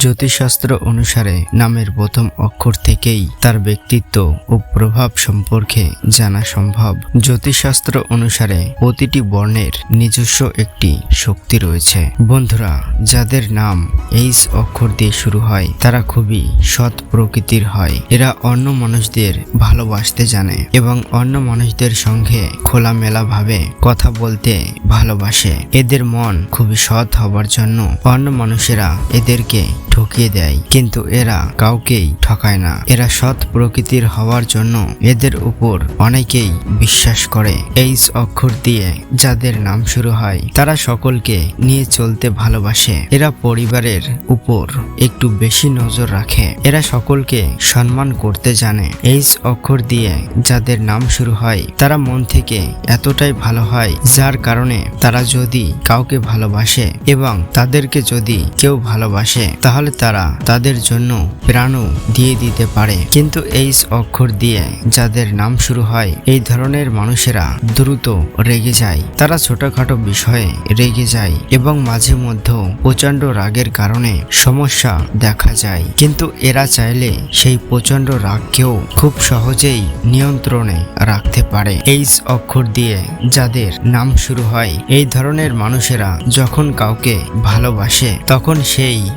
জ্যোতিষশাস্ত্র অনুসারে নামের প্রথম অক্ষর থেকেই তার ব্যক্তিত্ব ও প্রভাব সম্পর্কে জানা সম্ভব। জ্যোতিষশাস্ত্র অনুসারে প্রতিটি বর্ণের নিজস্ব একটি শক্তি রয়েছে। বন্ধুরা, যাদের নাম এইচ অক্ষর দিয়ে শুরু হয়, তারা খুবই সৎ প্রকৃতির হয়। এরা অন্য মানুষদের ভালোবাসতে জানে এবং অন্য মানুষদের সঙ্গে খোলামেলা ভাবে কথা বলতে ভালোবাসে। এদের মন খুবই সৎ হবার জন্য অন্য মানুষেরা এদেরকে ঠকিয়ে দেয়। কিন্তু এরা কাউকেই ঠকায় না। এরা সৎ প্রকৃতির হওয়ার জন্য এদের উপর অনেকেই বিশ্বাস করে। এইচ অক্ষর দিয়ে যাদের নাম শুরু হয়, তারা সকলকে নিয়ে চলতে ভালোবাসে। এরা পরিবারের উপর একটু বেশি নজর রাখে। এরা সকলকে সম্মান করতে জানে। এইচ অক্ষর দিয়ে যাদের নাম শুরু হয়, তারা মন থেকে এতটাই ভালো হয়, যার কারণে তারা যদি কাউকে ভালোবাসে এবং তাদেরকে যদি কেউ ভালোবাসে, তাহলে তারা তাদের জন্য প্রাণও দিয়ে দিতে পারে। কিন্তু এইচ অক্ষর দিয়ে যাদের নাম শুরু হয়, এই ধরনের মানুষেরা দ্রুত রেগে যায়। তারা ছোটখাটো বিষয়ে রেগে যায় এবং মাঝে মধ্যেও প্রচণ্ড রাগের কারণে সমস্যা দেখা যায়। কিন্তু এরা চাইলে সেই প্রচণ্ড রাগকেও খুব সহজেই নিয়ন্ত্রণে রাখতে পারে। এইচ অক্ষর দিয়ে যাদের নাম শুরু হয়, এই ধরনের মানুষেরা যখন কাউকে ভালোবাসে, তখন সেই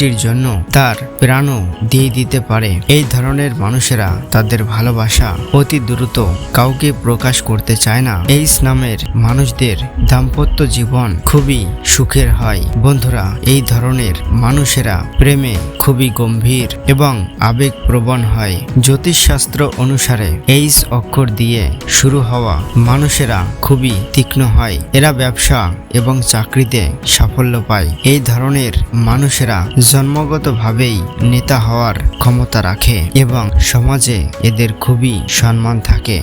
মানুষটির জন্য তার প্রাণও দিয়ে দিতে পারে। এই ধরনের মানুষেরা তাদের ভালোবাসা অতি দ্রুত কাউকে প্রকাশ করতে চায় না। এইচ নামের মানুষদের দাম্পত্য জীবন খুবই সুখের হয়। বন্ধুরা, এই ধরনের মানুষেরা প্রেমে খুবই গম্ভীর এবং আবেগপ্রবণ হয়। জ্যোতিষশাস্ত্র অনুসারে এইচ অক্ষর দিয়ে শুরু হওয়া মানুষেরা খুবই তীক্ষ্ণ হয়। এরা ব্যবসা এবং চাকরিতে সাফল্য পায়। এই ধরনের মানুষেরা জন্মগতভাবেই নেতা হওয়ার ক্ষমতা রাখে এবং সমাজে এদের খুবই সম্মান থাকে।